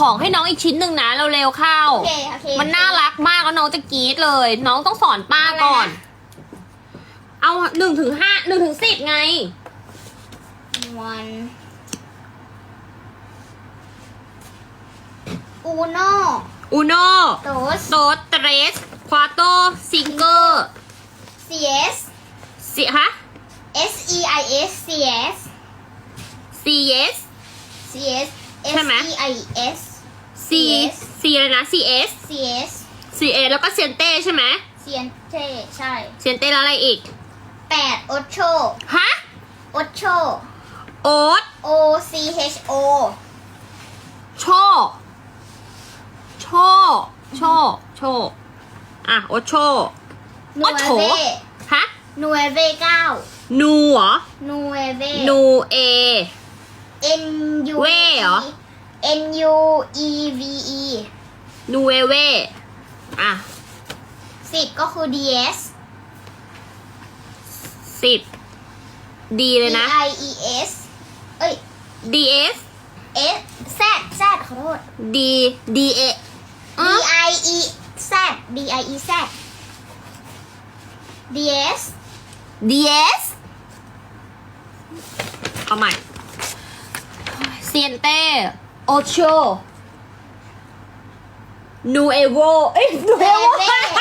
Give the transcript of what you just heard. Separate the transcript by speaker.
Speaker 1: ของให้น้องอีกชิ้นหนึ่งนะเร็วๆเข้า
Speaker 2: โอเคโอเค
Speaker 1: มันน่ารักมากแล้วน้องจะกรี๊ดเลย น้องต้องสอนป้าก่อน เอาหนึ่งถึงห้าหนึ่งถึงสิบไง
Speaker 2: วันอูโน
Speaker 1: อูโน
Speaker 2: โตส
Speaker 1: โตเตรสควาโตซิงเกอร์
Speaker 2: CS
Speaker 1: สิฮะ
Speaker 2: S E I S CS
Speaker 1: C S
Speaker 2: CS
Speaker 1: ใช่ไหม
Speaker 2: S E I S
Speaker 1: C C อะไรนะ C S
Speaker 2: CS
Speaker 1: C A แล้วก็เซียนเต้ใช่ไหม
Speaker 2: เซียนเทใช่
Speaker 1: เซียนเต้แล้วอะไรอีก
Speaker 2: แปดโอโช
Speaker 1: ฮะ
Speaker 2: โอโช
Speaker 1: โอ๊ต
Speaker 2: O C H O
Speaker 1: โช โช โช โช อะ โอโช
Speaker 2: นู
Speaker 1: โอ
Speaker 2: เอ
Speaker 1: โถ
Speaker 2: เว
Speaker 1: ฮะ
Speaker 2: นูเอเวเก้า
Speaker 1: นูเหรอ
Speaker 2: นูเอเว
Speaker 1: นูเอ
Speaker 2: N U
Speaker 1: เว่เหรอ
Speaker 2: N U E V E
Speaker 1: นูเอเวอะ
Speaker 2: สิบก็คือ D S
Speaker 1: สิบดีเลย
Speaker 2: D
Speaker 1: นะ
Speaker 2: I E S เอ้ย
Speaker 1: D S
Speaker 2: S Z Z ขอโทษ
Speaker 1: D D A
Speaker 2: D I E Z D I E Z D S
Speaker 1: D S เอาใหม่เซียนเต้ โอโชนูเอโวเอ้ยนูเอว
Speaker 2: Nueve
Speaker 1: นูเ